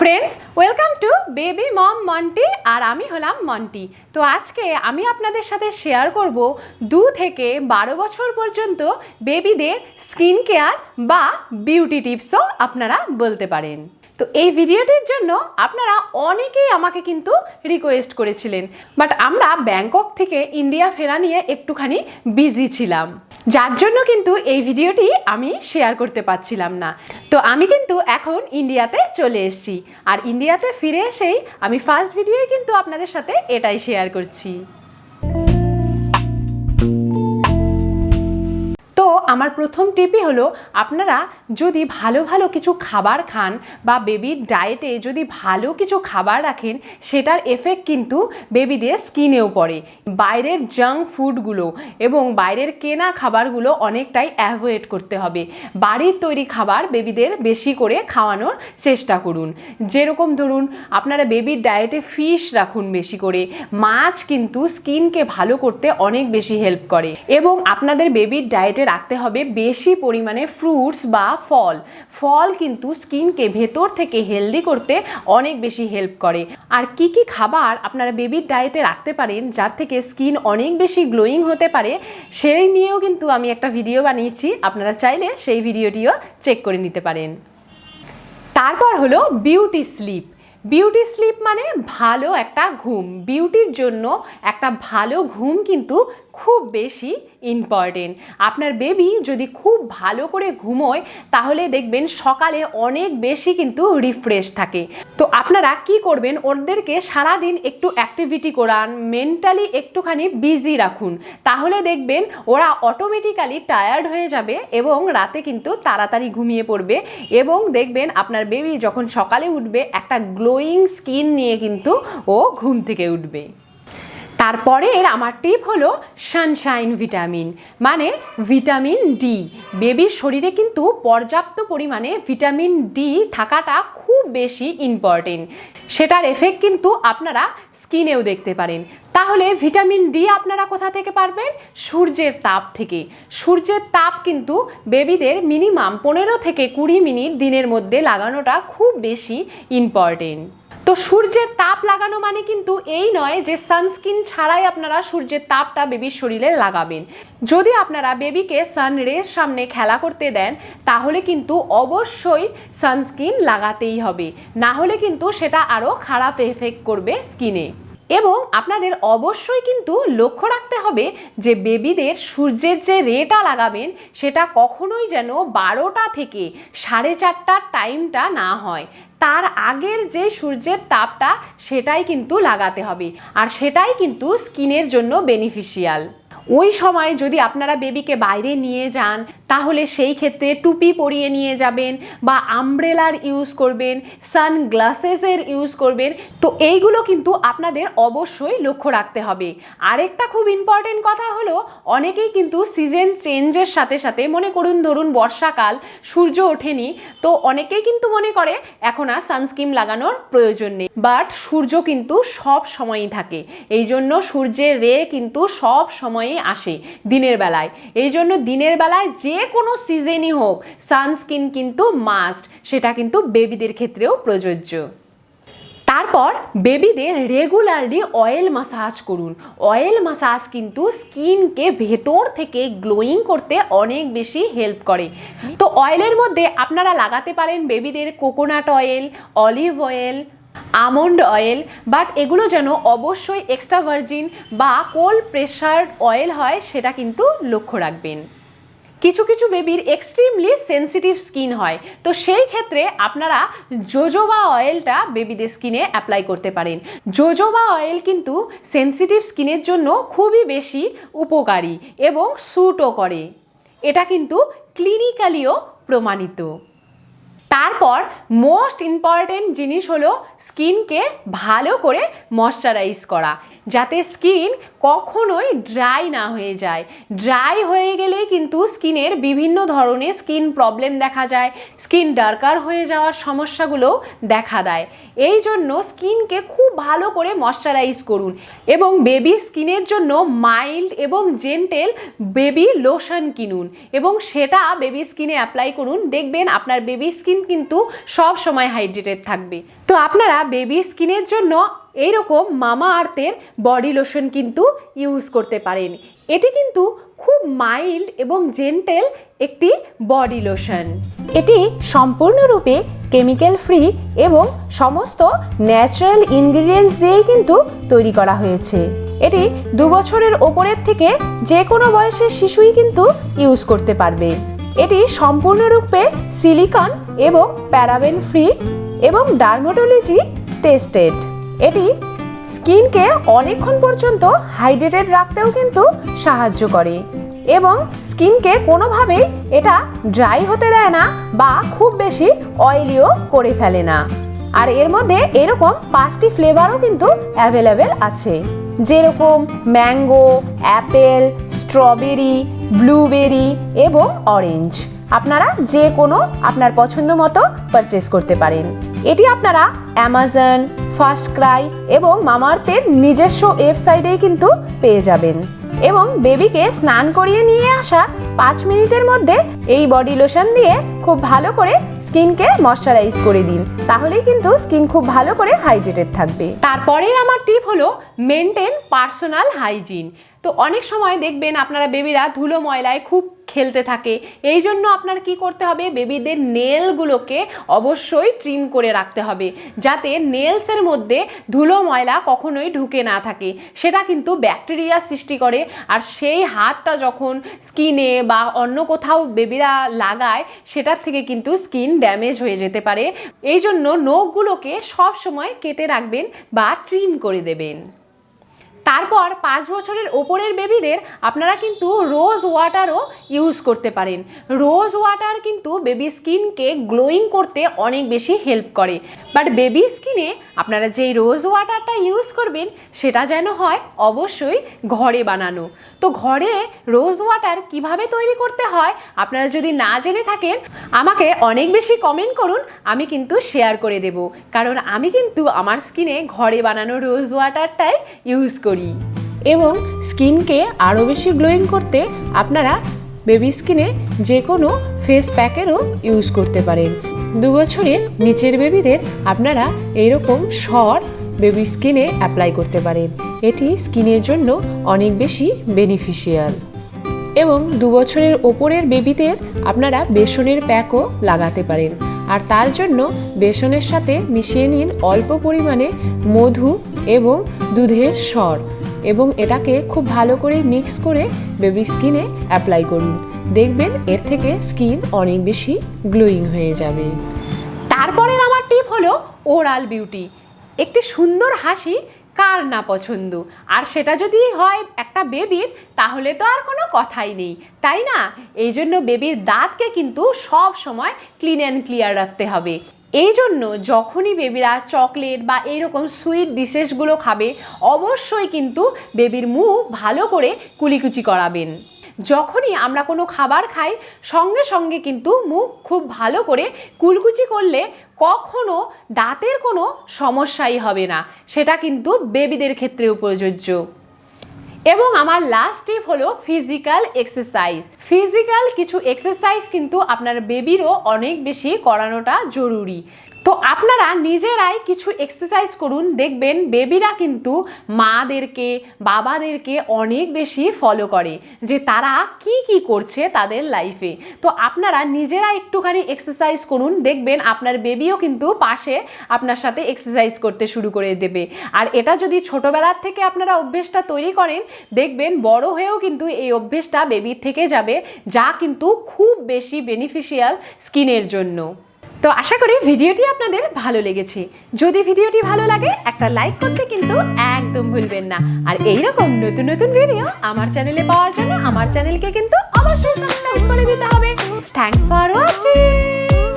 Friends welcome to baby mom Monti আর আমি হলাম মন্টি তো আজকে আমি আপনাদের সাথে শেয়ার করব দু থেকে বারো বছর পর্যন্ত বেবিদের স্কিন কেয়ার বা বিউটি টিপসও আপনারা বলতে পারেন। তো এই ভিডিওটির জন্য আপনারা অনেকেই আমাকে কিন্তু রিকোয়েস্ট করেছিলেন বাট আমরা ব্যাংকক থেকে ইন্ডিয়া ফেরা নিয়ে একটুখানি বিজি ছিলাম। যার জন্য কিন্তু এই ভিডিওটি আমি শেয়ার করতে পারছিলাম না। তো আমি কিন্তু এখন ইন্ডিয়াতে চলে এসেছি, আর ইন্ডিয়াতে ফিরে এসেই আমি ফার্স্ট ভিডিওই কিন্তু আপনাদের সাথে এটাই শেয়ার করছি। আমার প্রথম টিপই হলো, আপনারা যদি ভালো ভালো কিছু খাবার খান বা বেবির ডায়েটে যদি ভালো কিছু খাবার রাখেন, সেটার এফেক্ট কিন্তু বেবিদের স্কিনেও পড়ে। বাইরের জাঙ্ক ফুডগুলো এবং বাইরের কেনা খাবারগুলো অনেকটাই অ্যাভয়েড করতে হবে। বাড়ির তৈরি খাবার বেবিদের বেশি করে খাওয়ানোর চেষ্টা করুন। যেরকম ধরুন, আপনারা বেবির ডায়েটে ফিশ রাখুন বেশি করে। মাছ কিন্তু স্কিনকে ভালো করতে অনেক বেশি হেল্প করে। এবং আপনাদের বেবির ডায়েটে রাখতে হবে বেশি পরিমাণে ফ্রুটস বা ফল। ফল কিন্তু স্কিনকে ভেতর থেকে হেলদি করতে অনেক বেশি হেল্প করে। আর কি কি খাবার আপনারা বেবির ডায়েটে রাখতে পারেন, যার থেকে স্কিন অনেক বেশি গ্লোয়িং হতে পারে, সেই নিয়েও কিন্তু আমি একটা ভিডিও বানিয়েছি। আপনারা চাইলে সেই ভিডিওটিও চেক করে নিতে পারেন। তারপর হলো বিউটি স্লিপ বিউটি স্লিপ মানে ভালো একটা ঘুম। বিউটির জন্য একটা ভালো ঘুম কিন্তু খুব বেশি ইম্পর্টেন্ট আপনার বেবি যদি খুব ভালো করে ঘুমোয়, তাহলে দেখবেন সকালে অনেক বেশি কিন্তু রিফ্রেশ থাকে। তো আপনারা কি করবেন? ওদেরকে সারাদিন একটু অ্যাক্টিভিটি করান মেন্টালি একটুখানি বিজি রাখুন। তাহলে দেখবেন ওরা অটোমেটিক্যালি টায়ার্ড হয়ে যাবে এবং রাতে কিন্তু তাড়াতাড়ি ঘুমিয়ে পড়বে এবং দেখবেন আপনার বেবি যখন সকালে উঠবে, একটা গ্লোয়িং স্কিন নিয়ে কিন্তু ও ঘুম থেকে উঠবে। তারপরের আমার টিপ হলো সানশাইন ভিটামিন মানে ভিটামিন ডি বেবির শরীরে কিন্তু পর্যাপ্ত পরিমাণে ভিটামিন ডি থাকাটা খুব বেশি ইম্পর্টেন্ট সেটার এফেক্ট কিন্তু আপনারা স্কিনেও দেখতে পারেন। তাহলে ভিটামিন ডি আপনারা কোথা থেকে পারবেন? সূর্যের তাপ থেকে। সূর্যের তাপ কিন্তু বেবিদের মিনিমাম পনেরো থেকে কুড়ি মিনিট দিনের মধ্যে লাগানোটা খুব বেশি ইম্পর্টেন্ট তো সূর্যের তাপ লাগানো মানে কিন্তু এই নয় যে সানস্ক্রিন ছাড়াই আপনারা সূর্যের তাপটা বেবির শরীরে লাগাবেন। যদি আপনারা বেবিকে সান রের সামনে খেলা করতে দেন, তাহলে কিন্তু অবশ্যই সানস্ক্রিন লাগাতেই হবে। না হলে কিন্তু সেটা আরও খারাপ এফেক্ট করবে স্কিনে এবং আপনাদের অবশ্যই কিন্তু লক্ষ্য রাখতে হবে যে বেবিদের সূর্যের যে রেটা লাগাবেন, সেটা কখনোই যেন বারোটা থেকে সাড়ে চারটার টাইমটা না হয়। তার আগের যে সূর্যের তাপটা, সেটাই কিন্তু লাগাতে হবে। আর সেটাই কিন্তু স্কিনের জন্য বেনিফিশিয়াল। ওই সময় যদি আপনারা বেবিকে বাইরে নিয়ে যান, তাহলে সেই ক্ষেত্রে টুপি পরিয়ে নিয়ে যাবেন বা আমব্রেলার ইউজ করবেন সানগ্লাসেসের ইউজ করবেন। তো এইগুলো কিন্তু আপনাদের অবশ্যই লক্ষ্য রাখতে হবে। আরেকটা খুব ইম্পর্টেন্ট কথা হলো, অনেকেই কিন্তু সিজন চেঞ্জের সাথে সাথে, মনে করুন ধরুন বর্ষাকাল, সূর্য ওঠেনি, তো অনেকেই কিন্তু মনে করে, এখন আর সানস্ক্রিন লাগানোর প্রয়োজন নেই। বাট সূর্য কিন্তু সব সময়ই থাকে। এই জন্য সূর্যের রে কিন্তু সব সময়ই আসে দিনের বেলায়। এই জন্য দিনের বেলায় যে কোনো সিজনই হোক, সানস্ক্রিন কিন্তু মাস্ট সেটা কিন্তু বেবিদের ক্ষেত্রেও প্রযোজ্য। তারপর বেবিদের রেগুলারলি অয়েল মাসাজ করুন। অয়েল মাসাজ কিন্তু স্কিনকে ভেতর থেকে গ্লোয়িং করতে অনেক বেশি হেল্প করে। তো অয়েলের মধ্যে আপনারা লাগাতে পারেন বেবিদের coconut oil olive oil almond oil but এগুলো যেন অবশ্যই এক্সট্রা ভার্জিন বা কোল্ড প্রেশার অয়েল হয়, সেটা কিন্তু লক্ষ্য রাখবেন। কিছু কিছু বেবির এক্সট্রিমলি সেন্সিটিভ স্কিন হয়, তো সেই ক্ষেত্রে আপনারা জোজোবা অয়েলটা বেবিদের স্কিনে অ্যাপ্লাই করতে পারেন। জোজোবা অয়েল কিন্তু সেন্সিটিভ স্কিনের জন্য খুবই বেশি উপকারী এবং স্যুটও করে। এটা কিন্তু ক্লিনিক্যালিও প্রমাণিত। তারপর মোস্ট ইম্পর্টেন্ট জিনিস হলো স্কিনকে ভালো করে ময়শ্চারাইজ করা। যাতে স্কিন কখনোই ড্রাই না হয়ে যায়। ড্রাই হয়ে গেলে কিন্তু স্কিনের বিভিন্ন ধরনের স্কিন প্রবলেম দেখা যায়, স্কিন ডার্কার হয়ে যাওয়ার সমস্যাগুলো দেখা দেয়। এই জন্য স্কিনকে খুব ভালো করে ময়শ্চারাইজ করুন এবং বেবি স্কিনের জন্য মাইল্ড এবং জেন্টেল বেবি লোশন কিনুন এবং সেটা বেবি স্কিনে অ্যাপ্লাই করুন। দেখবেন আপনার বেবি স্কিন কিন্তু সব সময় হাইড্রেটেড থাকবে। তো আপনারা বেবি স্কিনের জন্য এইরকম মামা আর্থের বডি লোশন কিন্তু ইউজ করতে পারেন। এটি কিন্তু খুব মাইল্ড এবং জেন্টেল একটি বডি লোশন এটি সম্পূর্ণরূপে কেমিক্যাল ফ্রি এবং সমস্ত ন্যাচারাল ইনগ্রিডিয়েন্টস দিয়েই কিন্তু তৈরি করা হয়েছে। এটি দু বছরের ওপরের থেকে যে কোনো বয়সের শিশুই কিন্তু ইউজ করতে পারবে। এটি সম্পূর্ণরূপে সিলিকন এবং প্যারাবেন ফ্রি এবং ডার্মাটোলজি টেস্টেড। এটি স্কিনকে অনেকক্ষণ পর্যন্ত হাইড্রেটেড রাখতেও কিন্তু সাহায্য করে এবং স্কিনকে কোনোভাবেই এটা ড্রাই হতে দেয় না বা খুব বেশি অয়েলিও করে ফেলে না। আর এর মধ্যে এরকম পাঁচটি ফ্লেভারও কিন্তু অ্যাভেলেবেল আছে। যেরকম ম্যাঙ্গো, অ্যাপেল, স্ট্রবেরি, ব্লুবেরি এবং অরেঞ্জ। আপনারা যে কোনো আপনার পছন্দ মতো পারচেস করতে পারেন। এটি আপনারা অ্যামাজন ফার্স্ট ক্রাই এবং মামার্থের নিজস্ব ওয়েবসাইটেই কিন্তু পেয়ে যাবেন। এবং বেবিকে স্নান করিয়ে নিয়ে আসা পাঁচ মিনিটের মধ্যে এই বডি লোশন দিয়ে খুব ভালো করে স্কিনকে ময়শ্চারাইজ করে দিন। তাহলেই কিন্তু স্কিন খুব ভালো করে হাইড্রেটেড থাকবে। তারপরের আমার টিপ হলো মেনটেন পার্সোনাল হাইজিন তো অনেক সময় দেখবেন আপনারা বেবিরা ধুলো ময়লায় খুব খেলতে থাকে। এই জন্য আপনার কি করতে হবে? বেবিদের নেলগুলোকে অবশ্যই ট্রিম করে রাখতে হবে। যাতে নেলসের মধ্যে ধুলো ময়লা কখনোই ঢুকে না থাকে। সেটা কিন্তু ব্যাকটেরিয়া সৃষ্টি করে। আর সেই হাতটা যখন স্কিনে বা অন্য কোথাও বেবিরা লাগায়, সেটার থেকে কিন্তু স্কিন ড্যামেজ হয়ে যেতে পারে। এই জন্য নখগুলোকে সবসময় কেটে রাখবেন বা ট্রিম করে দেবেন। তারপর পাঁচ বছরের ওপরের বেবিদের আপনারা কিন্তু রোজ ওয়াটারও ইউজ করতে পারেন। রোজ ওয়াটার কিন্তু বেবি স্কিনকে গ্লোয়িং করতে অনেক বেশি হেল্প করে। বাট বেবি স্কিনে আপনারা যেই রোজ ওয়াটারটা ইউজ করবেন, সেটা যেন হয় অবশ্যই ঘরে বানানো। তো ঘরে রোজ ওয়াটার কীভাবে তৈরি করতে হয়, আপনারা যদি না জেনে থাকেন, আমাকে অনেক বেশি কমেন্ট করুন, আমি কিন্তু শেয়ার করে দেব। কারণ আমি কিন্তু আমার স্কিনে ঘরে বানানো রোজ ওয়াটারটাই ইউজ করি। এবং স্কিনকে আরও বেশি গ্লোয়িং করতে আপনারা বেবি স্কিনে যে কোনো ফেস প্যাকেরও ইউজ করতে পারেন। দু বছরের নিচের বেবিদের আপনারা এইরকম শর বেবি স্কিনে অ্যাপ্লাই করতে পারেন। এটি স্কিনের জন্য অনেক বেশি বেনিফিশিয়াল। এবং দু বছরের ওপরের বেবিদের আপনারা বেসনের প্যাকও লাগাতে পারেন। আর তার জন্য বেসনের সাথে মিশিয়ে নিন অল্প পরিমাণে মধু এবং দুধের সর এবং এটাকে খুব ভালো করে মিক্স করে বেবি স্কিনে অ্যাপ্লাই করুন। দেখবেন এর থেকে স্কিন অনেক বেশি গ্লোয়িং হয়ে যাবে। তারপরের আমার টিপ হলো ওরাল বিউটি। একটি সুন্দর হাসি কার না পছন্দ? আর সেটা যদি হয় একটা বেবির, তাহলে তো আর কোনো কথাই নেই, তাই না? এই জন্য বেবির দাঁতকে কিন্তু সব সময় ক্লিন অ্যান্ড ক্লিয়ার রাখতে হবে। এই জন্য যখনই বেবিরা চকলেট বা এইরকম সুইট ডিশেসগুলো খাবে, অবশ্যই কিন্তু বেবির মুখ ভালো করে কুলিকুচি করাবেন। যখনই আমরা কোনো খাবার খাই, সঙ্গে সঙ্গে কিন্তু মুখ খুব ভালো করে কুলকুচি করলে কখনো দাঁতের কোনো সমস্যাই হবে না। সেটা কিন্তু বেবিদের ক্ষেত্রেও প্রযোজ্য। এবং আমার লাস্ট টিপ হলো ফিজিক্যাল এক্সারসাইজ ফিজিক্যাল কিছু এক্সারসাইজ কিন্তু আপনার বেবিরও অনেক বেশি করানোটা জরুরি। তো আপনারা নিজেরাই কিছু এক্সারসাইজ করুন, দেখবেন বেবিরা কিন্তু মাদেরকে, বাবাদেরকে অনেক বেশি ফলো করে যে তারা কি কি করছে তাদের লাইফে তো আপনারা নিজেরা একটুখানি এক্সারসাইজ করুন, দেখবেন আপনার বেবিও কিন্তু পাশে আপনার সাথে এক্সারসাইজ করতে শুরু করে দেবে। আর এটা যদি ছোটোবেলার থেকে আপনারা অভ্যেসটা তৈরি করেন, দেখবেন বড় হয়েও কিন্তু এই অভ্যেসটা বেবির থেকে যাবে, যা কিন্তু খুব বেশি বেনিফিশিয়াল স্কিনের জন্য। তো আশা করি ভিডিওটি আপনাদের ভালো লেগেছে। যদি ভিডিওটি ভালো লাগে, একটা লাইক করতে কিন্তু একদম ভুলবেন না। আর এইরকম নতুন নতুন ভিডিও আমার চ্যানেলে পাওয়ার জন্য আমার চ্যানেলকে কিন্তু অবশ্যই সাবস্ক্রাইব করে দিতে হবে। Thanks for watching